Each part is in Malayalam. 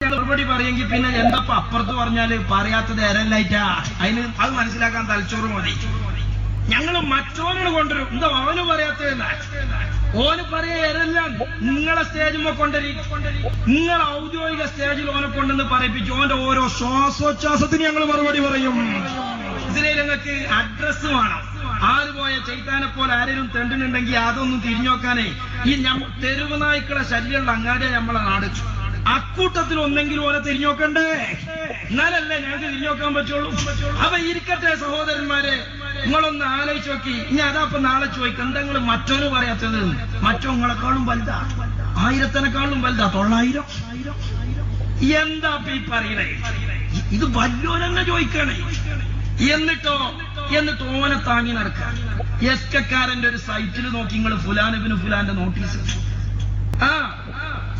മറുപടി പറയെങ്കിൽ പിന്നെ എന്താപ്പ അപ്പുറത്ത് പറഞ്ഞാൽ പറയാത്തത് എരല്ലായിട്ടാ അതിന് അത് മനസ്സിലാക്കാൻ തലച്ചോറ് മതി. ഞങ്ങൾ മറ്റോനാണ് കൊണ്ടുവരും. എന്താ അവന് പറയാത്തതെന്നാ? ഓന് പറയാ എരല്ല നിങ്ങളെ സ്റ്റേജുമ്പോ കൊണ്ടുവരി. നിങ്ങൾ ഔദ്യോഗിക സ്റ്റേജിൽ ഓനെ കൊണ്ടെന്ന് പറയിപ്പിച്ചു ഓന്റെ ഓരോ ശ്വാസോച്ഛ്വാസത്തിന് ഞങ്ങൾ മറുപടി പറയും. ഇതിലെ ഞങ്ങൾക്ക് അഡ്രസ് വേണം. ആര് പോയ ചൈത്താനെ പോലെ ആരെങ്കിലും തെണ്ടിനുണ്ടെങ്കിൽ അതൊന്നും തിരിഞ്ഞോക്കാനേ ഈ തെരുവ് നായ്ക്കളെ ശല്യമുള്ള അങ്ങാടിയെ നമ്മളെ നാട്. അക്കൂട്ടത്തിൽ ഒന്നെങ്കിലും ഓനെ തിരിഞ്ഞോക്കണ്ടേ എന്നാലല്ലേ ഞങ്ങൾക്ക് തിരിഞ്ഞോക്കാൻ പറ്റുള്ളൂ. അപ്പൊ ഇരിക്കട്ടെ സഹോദരന്മാരെ നിങ്ങളൊന്ന് ആലോചിച്ച് നോക്കി. ഇനി അതാപ്പൊ നാളെ ചോദിക്കും എന്താ മറ്റോന് പറയാത്തത്? മറ്റോ നിങ്ങളെക്കാളും വലുതാ? ആയിരത്തിനെക്കാളും വലുതാ? തൊള്ളായിരം? എന്താ ഈ പറയണേ ഇത് വല്ലോരെന്നെ ചോദിക്കണേ. എന്നിട്ടോ? എന്നിട്ട് ഓനെ താങ്ങി നടക്കുക എസ് കെക്കാരന്റെ ഒരു സൈറ്റിൽ നോക്കി നിങ്ങൾ ഫുലാനുബിന് ഫുലാന്റെ നോട്ടീസ്. ആ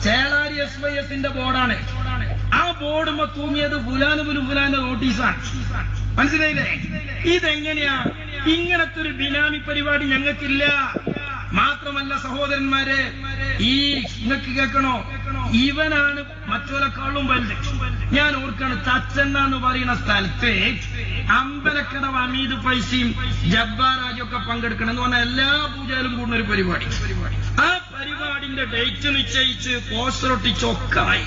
ചേളാരി എസ് വൈ എസിന്റെ ബോർഡാണ്. ആ ബോർഡുമ്പോ തൂങ്ങിയത് ഫുലാനുപുലു ഫുലാന്റെ നോട്ടീസാണ്. മനസ്സിലായില്ലേ? ഇതെങ്ങനെയാ? ഇങ്ങനത്തെ ഒരു ബിനാമി പരിപാടി ഞങ്ങൾക്കില്ല. മാത്രമല്ല സഹോദരന്മാരെ ഈ നിങ്ങൾക്ക് കേൾക്കണോ? ഇവനാണ് മറ്റൊരക്കാളും വലുത്. ഞാൻ ഓർക്കാണ് തച്ചെന്ന എന്ന് പറയുന്ന സ്ഥലത്ത് അമ്പലക്കടവ് അമീദ് പൈസയും ജബ്ബാറാജൊക്കെ പങ്കെടുക്കണം എന്ന് പറഞ്ഞാൽ എല്ലാ പൂജയിലും കൂടുന്ന ഒരു പരിപാടി. ആ പരിപാടിന്റെ ഡേറ്റ് നിശ്ചയിച്ച് പോസ്റ്റർ ഒട്ടിച്ചൊക്കായി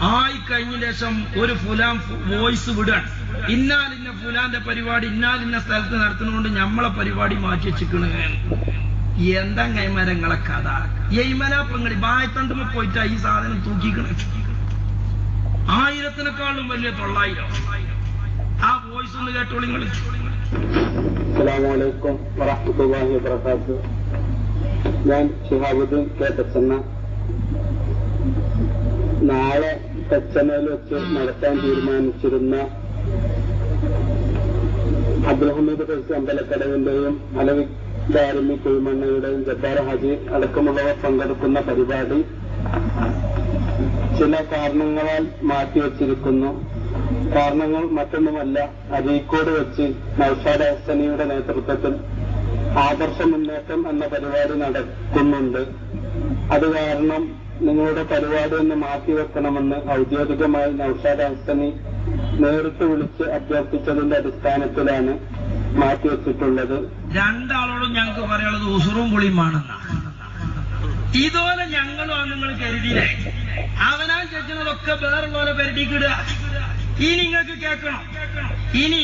ആയി. കഴിഞ്ഞ ശേഷം ഒരു ഫുലാൻ വോയിസ് വിടാൻ. ഇന്നാലിന്ന ഫുലാന്റെ പരിപാടി ഇന്നാലിന്ന സ്ഥലത്ത് നടത്തുന്നതുകൊണ്ട് നമ്മളെ പരിപാടി മാറ്റി വെച്ചിക്കണ് എന്താ കൈമരങ്ങളെ കഥ? എയ്മനാപ്പങ്ങളി ബായത്തണ്ടുമ്പോ പോയിട്ടാ ഈ സാധനം തൂക്കിക്കണ. ആയിരത്തിനേക്കാളും വലിയ തൊള്ളായിരം. ആ വോയിസ് ഒന്ന് കേട്ടോളിങ്ങൾ അസ്സലാമലൈക്കും വറഹ്മത്തുള്ളാഹി വബറകാതുഹു. ഞാൻ ഷിഹാബുദ്ദീൻ കെ തച്ചന്ന നാളെ തച്ചനയിൽ വെച്ച് നടത്താൻ തീരുമാനിച്ചിരുന്ന അബ്ദുൽഹമീദ് ഫൈസി അമ്പലക്കടവിന്റെയും അലവി കുഴിമണ്ണയുടെയും ജബ്ബാർ ഹാജി അടക്കമുള്ളവർ പങ്കെടുക്കുന്ന പരിപാടി ചില കാരണങ്ങളാൽ മാറ്റിവെച്ചിരിക്കുന്നു. കാരണങ്ങൾ മറ്റൊന്നുമല്ല. അരീക്കോട് വെച്ച് നൌഷാദ് ഹസനിയുടെ നേതൃത്വത്തിൽ ആദർശ മുന്നേറ്റം എന്ന പരിപാടി നടക്കുന്നുണ്ട്. അത് കാരണം നിങ്ങളുടെ പരിപാടി ഒന്ന് മാറ്റി മാറ്റിവെക്കണമെന്ന് ഔദ്യോഗികമായി നൌഷാദ് ഹസനി നേരിട്ട് വിളിച്ച് അഭ്യർത്ഥിച്ചതിന്റെ അടിസ്ഥാനത്തിലാണ് മാറ്റിവെച്ചിട്ടുള്ളത് രണ്ടാളോടും ഞങ്ങൾക്ക് പറയാനുള്ളത് ഉസുറും പുളിയുമാണെന്നാ ഇതുപോലെ ഞങ്ങളും നിങ്ങൾ കരുതിയില്ലേ? അവനാൻ വേറെ വേറുള്ളവരെ പെരട്ടിക്കിടുക ഇനി നിങ്ങൾക്ക് കേൾക്കണം. ഇനി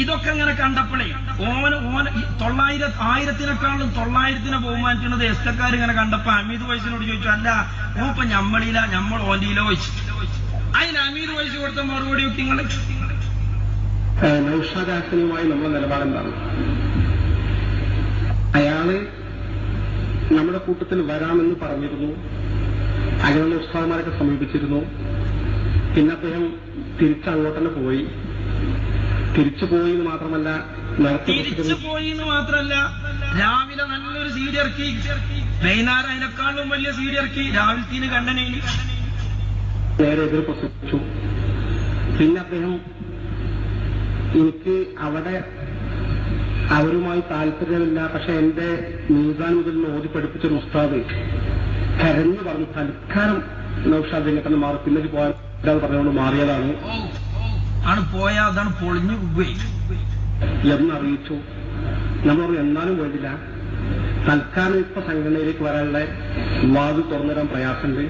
ഇതൊക്കെ ഇങ്ങനെ കണ്ടപ്പോഴേ ഓന് ഓന തൊള്ളായിര ആയിരത്തിനെക്കാളും തൊള്ളായിരത്തിനെ ബഹുമാനിക്കുന്നത് എസ്തക്കാർ ഇങ്ങനെ കണ്ടപ്പോ അമീത് വയസ്സിനോട് ചോദിച്ചു അല്ല ഓ ഇപ്പൊ ഞമ്മളില ഞമ്മൾ ഓന്റിയിലോ വെച്ചു അതിന് അമീത് വയസ്സ് കൊടുത്ത മറുപടി നിങ്ങൾ നൌഷാദ് ഹസനിയുമായി നമ്മുടെ നിലപാടെന്താണ്? അയാൾ നമ്മുടെ കൂട്ടത്തിൽ വരാമെന്ന് പറഞ്ഞിരുന്നു അയാളുടെ ഉസ്താദന്മാരൊക്കെ സമീപിച്ചിരുന്നു പിന്നെ അദ്ദേഹം തിരിച്ചങ്ങോട്ട് തന്നെ പോയി. തിരിച്ചു പോയി എന്ന് മാത്രമല്ല തിരിച്ചു പോയി എന്ന് മാത്രമല്ല രാവിലെ നല്ലൊരു സീഡിയർക്കി വൈകുന്നേരം അതിനേക്കാളും വലിയ ഇറക്കി. രാവിലത്തിന് കണ്ടനേന് നേരെ എതിർ പ്രസവിച്ചു പിന്നെ അദ്ദേഹം എനിക്ക് അവിടെ അവരുമായി താല്പര്യമില്ല പക്ഷെ എന്റെ നീതാൻ മുതൽ ഓതി പഠിപ്പിച്ച ഒരു ഉസ്താദ് കരഞ്ഞു പറഞ്ഞു തൽക്കാലം നൌഷാദ് രംഗത്ത് മാറി. പിന്നെ പോയാൽ പറഞ്ഞുകൊണ്ട് മാറിയതാണ്. ആണ് പോയാൽ അതാണ് പൊളിഞ്ഞു എന്നറിയിച്ചു. നമ്മൾ എന്നാലും പോയില്ല തൽക്കാലം ഇപ്പൊ സംഘടനയിലേക്ക് വരാനുള്ള വാതിൽ തുറന്നിടാൻ പ്രയാസമുണ്ട്.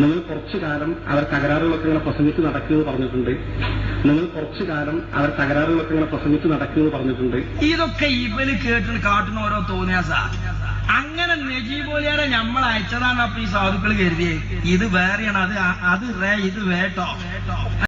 നിങ്ങൾ കുറച്ചു കാലം അവർ തകരാറുകളൊക്കെ ഇങ്ങനെ പ്രസംഗിച്ച് നടക്കുമെന്ന് പറഞ്ഞിട്ടുണ്ട്. നിങ്ങൾ കുറച്ചു കാലം അവർ തകരാറുകളൊക്കെ ഇങ്ങനെ പ്രസംഗിച്ച് നടക്കുമെന്ന് പറഞ്ഞിട്ടുണ്ട്. ഇതൊക്കെ ഇവർ കേട്ടിട്ട് കാട്ടുന്ന ഓരോ തോന്നിയാസാ അങ്ങനെ നജീബോലിയാരെ നമ്മൾ അയച്ചതാണ് അപ്പൊ ഈ സാധുക്കൾ കരുതിയേ. ഇത് വേറെയാണ്. അത് അത് റേ ഇത് വേട്ടോ.